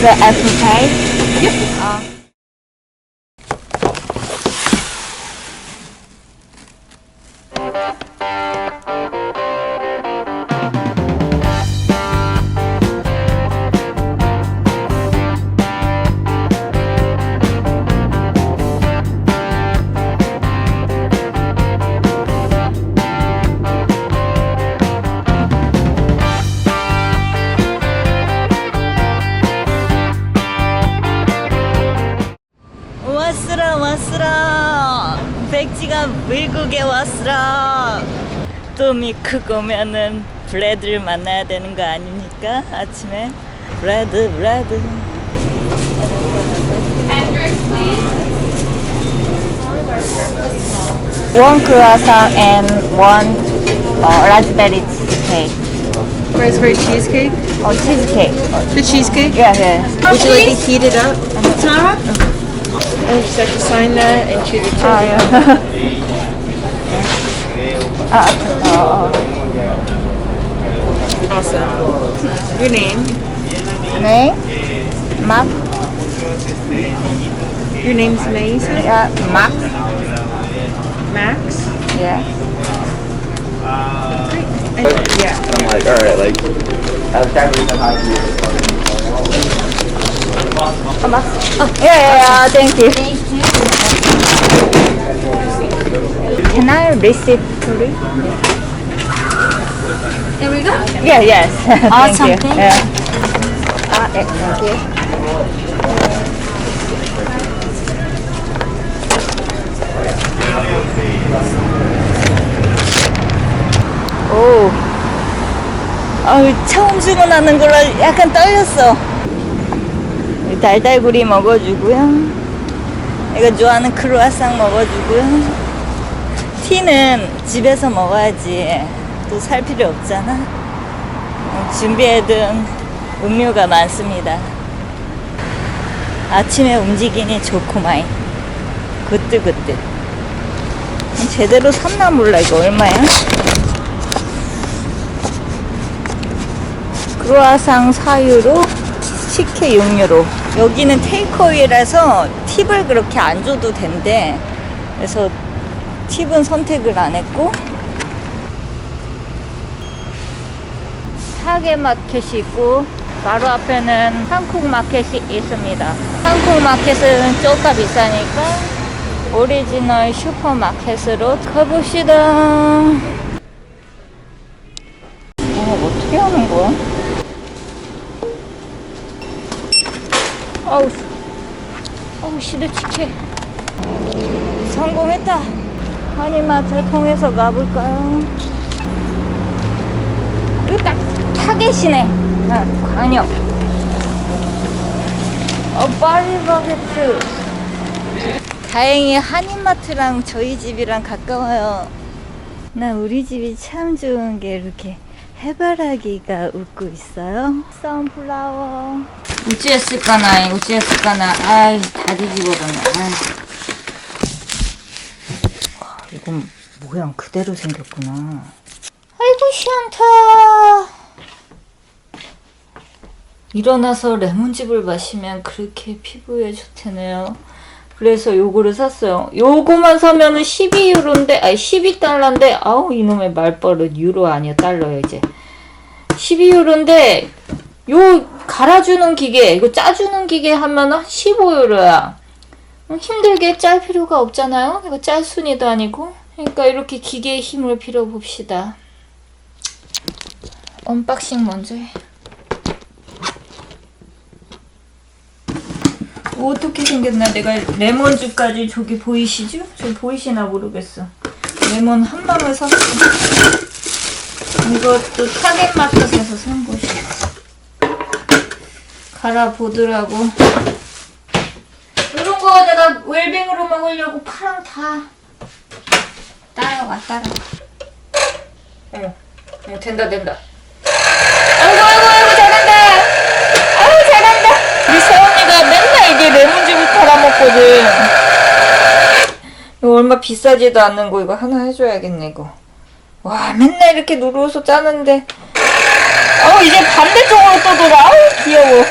the apple pie? Yep. Uh. 뜸이 크고면은 브래드를 만나야 되는 거 아닙니까 아침에 브래드 브래드 One croissant and one uh, raspberry cheesecake. Raspberry cheesecake? Oh, cheesecake. The cheesecake? Yeah, yeah. Would you like it heated up? Tara? And just have to sign that and choose a Ah, yeah. Ah, oh, Awesome. Your name? oh. 네. 막, Your name's May, you said? 야, 막, Max? 예. And, yeah. I'm like, all right, like, I was trying to reach out to you. 어, 막. 어, 예, 예, 예, thank you. Can I receive please? There we go. Yeah, yes. Awesome, thank you. thank Yeah. 아, 예, thank you. 오. 아유, 처음 주문하는 거라 약간 떨렸어. 달달구리 먹어주고요. 내가 좋아하는 크루아상 먹어주고요. 티는 집에서 먹어야지 또 살 필요 없잖아. 어, 준비해둔 음료가 많습니다. 아침에 움직이니 좋구마이. 굿뜨굿뜨. 제대로 샀나 몰라 이거 얼마야? 크루아상 4유로, 식혜 6유로. 여기는 테이크어웨이라서 팁을 그렇게 안 줘도 된대. 그래서 팁은 선택을 안 했고. 사계 마켓이 있고, 바로 앞에는 한국 마켓이 있습니다. 한국 마켓은 조금 비싸니까 오리지널 슈퍼마켓으로 가봅시다. 어, 어떻게 하는 거야? 아우, 아우, 시드치케. 성공했다. 한인마트 통해서 가볼까요? 이거 딱 타겟이네. 아, 광역. 어, 파리바게트. 다행히 한인마트랑 저희 집이랑 가까워요. 나 우리 집이 참 좋은 게 이렇게 해바라기가 웃고 있어요. 선플라워. 우찌했을까나, 우찌했을까나. 아이, 다 뒤집어졌네. 아이. 와, 이건 모양 그대로 생겼구나. 아이고, 시원타. 일어나서 레몬즙을 마시면 그렇게 피부에 좋대네요. 그래서 요거를 샀어요. 요거만 사면은 12유로인데, 아니 12달러인데, 아우 이놈의 말버릇 유로 아니야 달러야 이제. 12유로인데 요 갈아주는 기계, 이거 짜주는 기계 하면은 15유로야. 힘들게 짤 필요가 없잖아요. 이거 짤순이도 아니고. 그러니까 이렇게 기계의 힘을 빌어봅시다. 언박싱 먼저 해. 어떻게 생겼나 내가 레몬즙까지 저기 보이시죠? 저 보이시나 모르겠어 레몬 한 방울 샀어 이것도 타겟마켓에서 산 것이야 갈아보더라고 이런 거 내가 웰빙으로 먹으려고 파랑 다 따라와 따라와. 어, 어 된다 된다. 아이고 아이고 아이고 잘한다. 아유 잘한다. 우리 세원이가 맨날 이게 레몬즙을 팔아먹거든. 이거 얼마 비싸지도 않는 거 이거 하나 해줘야겠네 이거. 와 맨날 이렇게 누르서 짜는데. 어 이제 반대쪽으로 또 돌아. 아우 귀여워.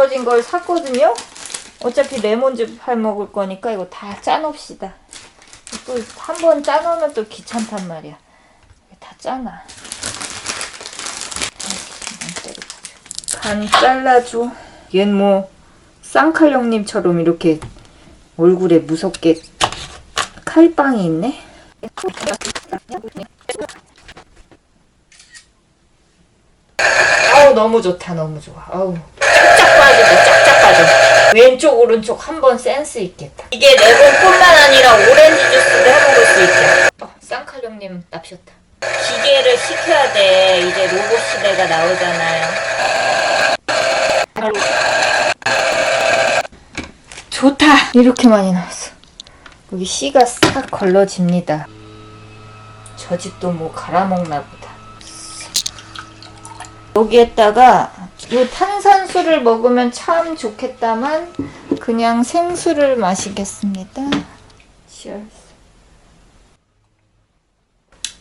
떨어진 걸 샀거든요. 어차피 레몬즙 할 먹을 거니까 이거 다 짜놓읍시다. 또 한 번 짜놓으면 또 귀찮단 말이야. 다 짜놔. 간 잘라줘. 얜 뭐 쌍칼 형님처럼 이렇게 얼굴에 무섭게 칼빵이 있네. 아우 너무 좋다 너무 좋아. 아우 쫙쫙 빠지고 쫙쫙 빠져. 왼쪽 오른쪽 한 번 센스 있겠다. 이게 레몬뿐만 아니라 오렌지 주스도 해먹을 수 있게. 어, 쌍칼형님 납셨다. 기계를 시켜야 돼. 이제 로봇 시대가 나오잖아요. 좋다. 이렇게 많이 나왔어. 여기 씨가 싹 걸러집니다. 저 집도 뭐 갈아먹나 보다. 여기에다가 이 탄산 수를 먹으면 참 좋겠다만 그냥 생수를 마시겠습니다. Cheers.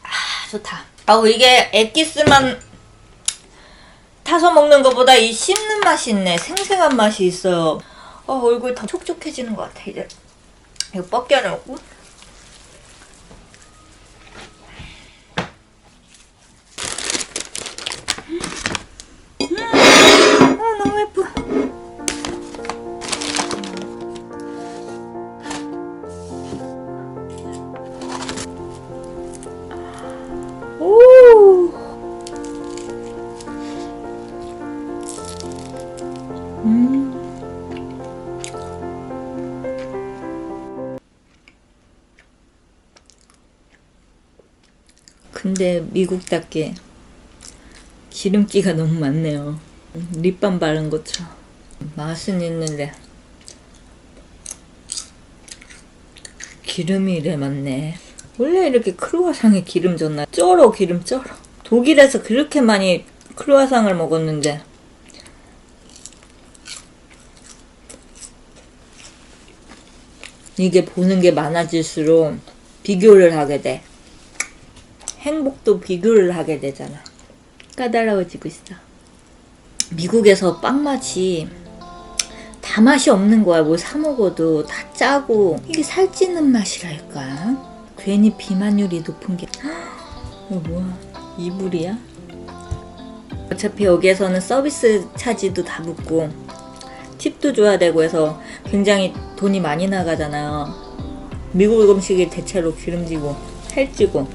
아 좋다. 아우 이게 액기스만 타서 먹는 것보다 이 씹는 맛이 있네. 생생한 맛이 있어요. 어, 얼굴 더 촉촉해지는 것 같아 이제. 이거 벗겨놓고. 아 예뻐. 오. 음. 근데 미국답게 기름기가 너무 많네요. 립밤 바른 것처럼. 맛은 있는데 기름이 이래 많네. 원래 이렇게 크루아상에 기름 줬나? 쩔어 기름 쩔어. 독일에서 그렇게 많이 크루아상을 먹었는데 이게 보는 게 많아질수록 비교를 하게 돼. 행복도 비교를 하게 되잖아. 까다로워지고 있어. 미국에서 빵 맛이 다 맛이 없는 거야. 뭐사 먹어도 다 짜고 이게 살찌는 맛이랄까. 괜히 비만율이 높은 게. 이거 뭐야? 이불이야? 어차피 여기에서는 서비스 차지도 다 붙고 팁도 줘야 되고 해서 굉장히 돈이 많이 나가잖아요. 미국 음식이 대체로 기름지고 살찌고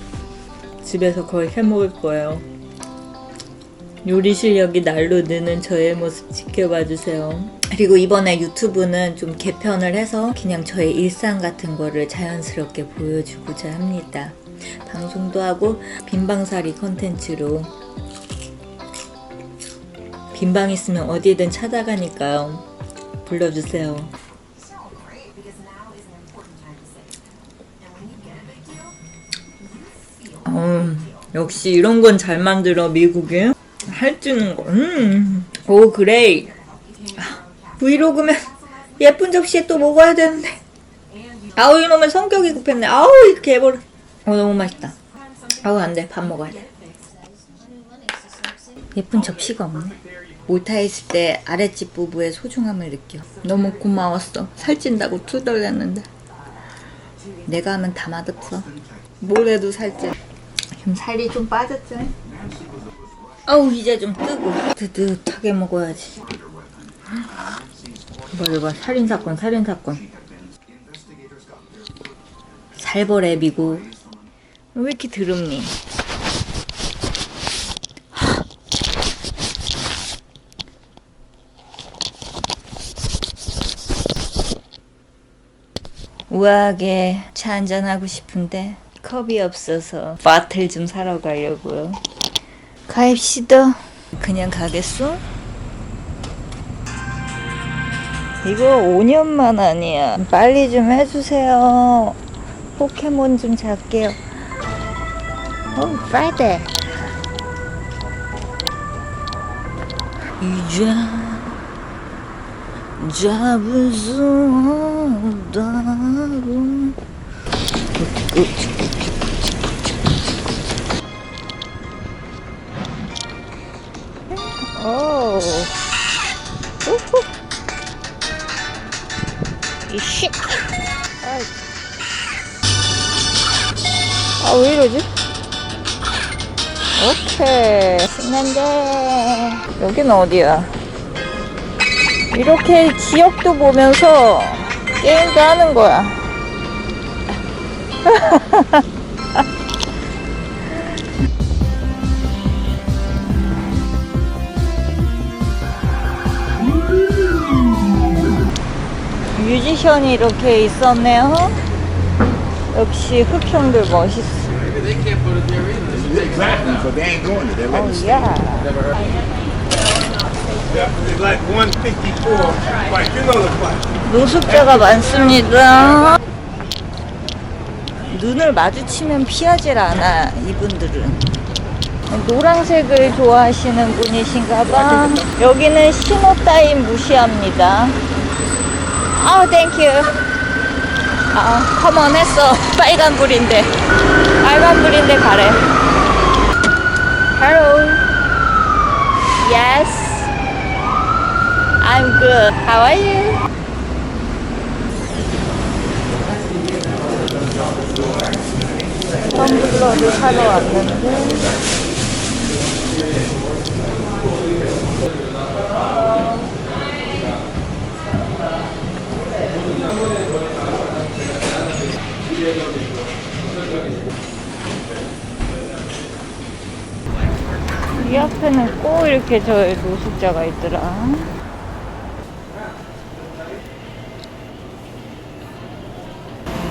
집에서 거의 해 먹을 거예요. 요리 실력이 날로 느는 저의 모습 지켜봐 주세요. 그리고 이번에 유튜브는 좀 개편을 해서 그냥 저의 일상 같은 거를 자연스럽게 보여주고자 합니다. 방송도 하고 빈방살이 컨텐츠로 빈방 있으면 어디든 찾아가니까요. 불러주세요. 음, 역시 이런 건 잘 만들어 미국에 할주는 거. 음, 오. 아, 브이로그면 예쁜 접시에 또 먹어야 되는데. 아우 이놈의 성격이 급했네. 아우 이렇게 해버려. 어 너무 맛있다. 아우 안돼 밥 먹어야 돼. 예쁜 접시가 없네. 있을 때 아랫집 부부의 소중함을 느껴. 너무 고마웠어. 살찐다고 투덜댔는데. 내가 하면 다 맛없어. 뭘 해도 살찐. 지금 살이 좀 빠졌지? 아우 이제 좀 뜨고 뜨뜻하게 먹어야지. 이봐 이봐 살인 사건 살인 사건. 살벌해 미국. 왜 이렇게 드럽니? 우아하게 차 한잔 하고 싶은데 컵이 없어서 바틀 좀 사러 가려고요. 가입시다. 그냥 가겠어? 이거 5년만 아니야. 빨리 좀 해주세요. 포켓몬 좀 잡게요. 어, 프라이데. 이제 잡을 수 없다고. 우후. 이씨. 아, 왜 이러지? 오케이. 신난데. 여기는 어디야? 이렇게 지역도 보면서 게임도 하는 거야. 뮤지션이 이렇게 있었네요. 역시 흑형들 멋있어. Exactly, but they ain't doing it. They're letting 오, 야. It's like 154. Like, you know the fight. 노숙자가 많습니다. 눈을 마주치면 피하질 않아, 이분들은. 노란색을 좋아하시는 분이신가 봐. 여기는 신호 따윈 무시합니다. 아우, 땡큐. 아, 커먼 했어. 빨간 불인데. 빨간 불인데 가래. Hello. Yes. I'm good. How are you? 텀블러를 사러 왔는데 이 이렇게 저 노숙자가 있더라.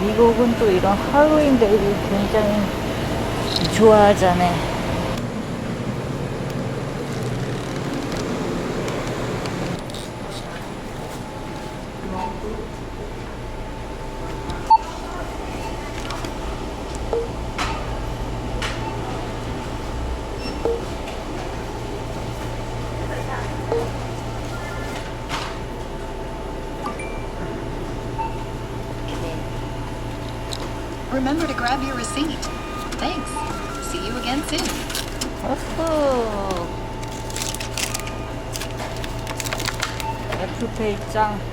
미국은 또 이런 할로윈데이를 굉장히 좋아하잖아요. Remember to grab your receipt. Thanks. See you again soon. 어후. 애플페이 짱.